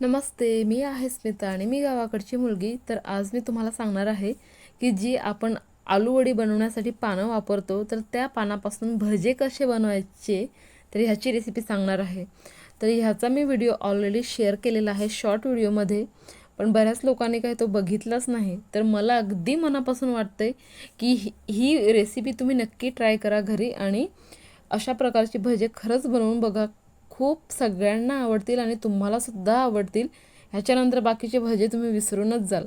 नमस्ते मी आहे स्मिता आणि मी गावाकडची मुलगी. तर आज मी तुम्हाला सांगणार आहे की जी आपण आलूवडी बनवण्यासाठी पानं वापरतो तर त्या पानापासून भजे कसे बनवायचे तर ह्याची रेसिपी सांगणार आहे. तर ह्याचा मी व्हिडिओ ऑलरेडी शेअर केलेला आहे शॉर्ट व्हिडिओमध्ये पण बऱ्याच लोकांनी काही तो बघितलाच नाही. तर मला अगदी मनापासून वाटतंय की ही- ही रेसिपी तुम्ही नक्की ट्राय करा घरी आणि अशा प्रकारची भजे खरंच बनवून बघा. खूप सगळ्यांना आवडतील आणि तुम्हालासुद्धा आवडतील. ह्याच्यानंतर बाकीचे भजे तुम्ही विसरूनच जाल.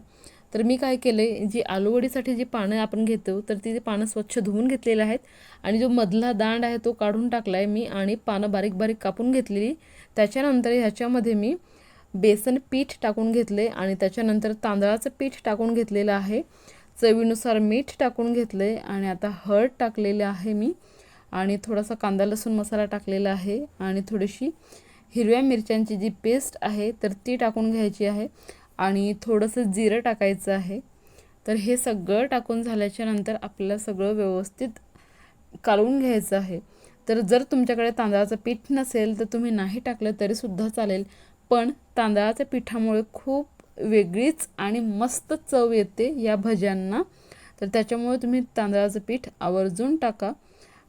तर मी काय केले जी आलूवडीसाठी जी पानं आपण घेतो तर ती पानं स्वच्छ धुवून घेतलेली आहेत आणि जो मधला दांड आहे तो काढून टाकला आहे मी आणि पानं बारीक बारीक कापून घेतलेली. त्याच्यानंतर ह्याच्यामध्ये मी बेसन पीठ टाकून घेतले आणि त्याच्यानंतर तांदळाचं पीठ टाकून घेतलेलं आहे. चवीनुसार मीठ टाकून घेतले आणि आता हळद टाकलेले आहे मी. आणि थोडासा कांदा लसूण मसाला टाकलेला आहे आणि थोडीशी हिरव्या मिरच्यांची जी पेस्ट आहे तर ती टाकून घ्यायची आहे आणि थोडंसं जिरं टाकायचं आहे. तर हे सगळं टाकून झाल्याच्यानंतर आपल्याला सगळं व्यवस्थित कालवून घ्यायचं आहे. तर जर तुमच्याकडे तांदळाचं पीठ नसेल तर तुम्ही नाही टाकलं तरीसुद्धा चालेल. पण तांदळाच्या पिठामुळे खूप वेगळीच आणि मस्त चव येते या भज्यांना. तर त्याच्यामुळे तुम्ही तांदळाचं पीठ आवर्जून टाका.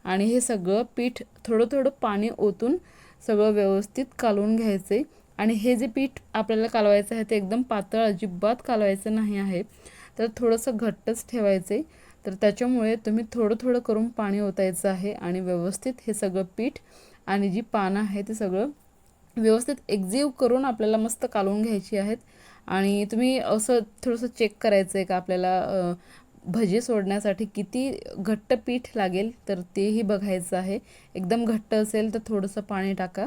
आणि हे सगळं पीठ थोडं थोडं पाणी ओतून सगळं व्यवस्थित कालवून घ्यायचे आणि हे जे पीठ आपल्याला कालवायचं आहे ते एकदम पातळ अजिबात कालवायचं नाही आहे. तर थोडंसं घट्टच ठेवायचे तर त्याच्यामुळे तुम्ही थोडं थोडं करून पाणी ओतायचं आहे आणि व्यवस्थित हे सगळं पीठ आणि जी पानं आहे ते सगळं व्यवस्थित एक्झिव करून आपल्याला मस्त कालवून घ्यायची आहेत. आणि तुम्ही असं थोडंसं चेक करायचं आहे का आपल्याला भजी सोडण्यासाठी किती घट्ट पीठ लागेल तर तेही बघायचं आहे. एकदम घट्ट असेल तर थोडंसं पाणी टाका.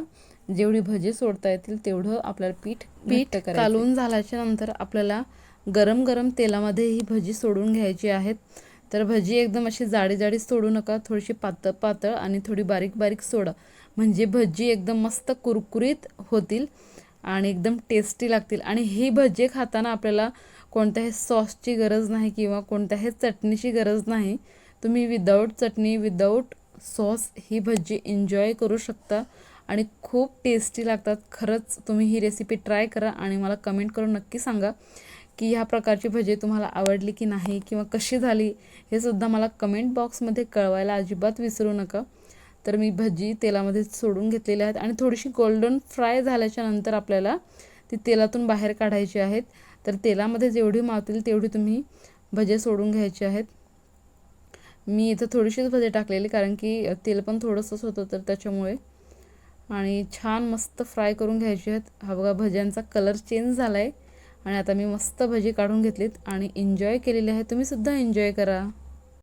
जेवढी भजी सोडता येतील तेवढं आपल्याला पीठ पीठ कालवून झाल्याच्यानंतर आपल्याला गरम गरम तेलामध्ये ही भजी सोडून घ्यायची आहेत. तर भजी एकदम अशी जाडी जाडी सोडू नका. थोडीशी पातळ पातळ आणि थोडी बारीक बारीक सोडा. म्हणजे भजी एकदम मस्त कुरकुरीत होतील. आणि एकदम टेस्टी लागतील. आणि ही भजी खाताना आपल्याला कोणत्याही सॉसची गरज नाही किंवा कोणत्याही चटणीची गरज नाही. तुम्ही विदाऊट चटणी विदाऊट सॉस ही भजी एन्जॉय करू शकता आणि खूप टेस्टी लागतात. खरंच तुम्ही ही रेसिपी ट्राय करा आणि मला कमेंट करून नक्की सांगा की ह्या प्रकारची भजी तुम्हाला आवडली की नाही किंवा कशी झाली हे सुद्धा मला कमेंट बॉक्समध्ये कळवायला अजिबात विसरू नका. तर मी भजी तेलामध्ये सोडून घेतलेल्या आहेत आणि थोडीशी गोल्डन फ्राय झाल्याच्यानंतर आपल्याला ती तेलातून बाहेर काढायची आहेत. तर तेलामध्ये जेवढी मावतील तेवढी तुम्ही भजे सोडून घ्यायचे आहेत. मी इथं थोडीशीच भजे टाकलेली कारण की तेल पण थोडंसंच होतं तर त्याच्यामुळे. आणि छान मस्त फ्राय करून घ्यायचे आहेत. हा बघा भज्यांचा कलर चेंज झाला आहे आणि आता मी मस्त भजी काढून घेतलीत आणि एन्जॉय केलेली आहे. तुम्हीसुद्धा एन्जॉय करा.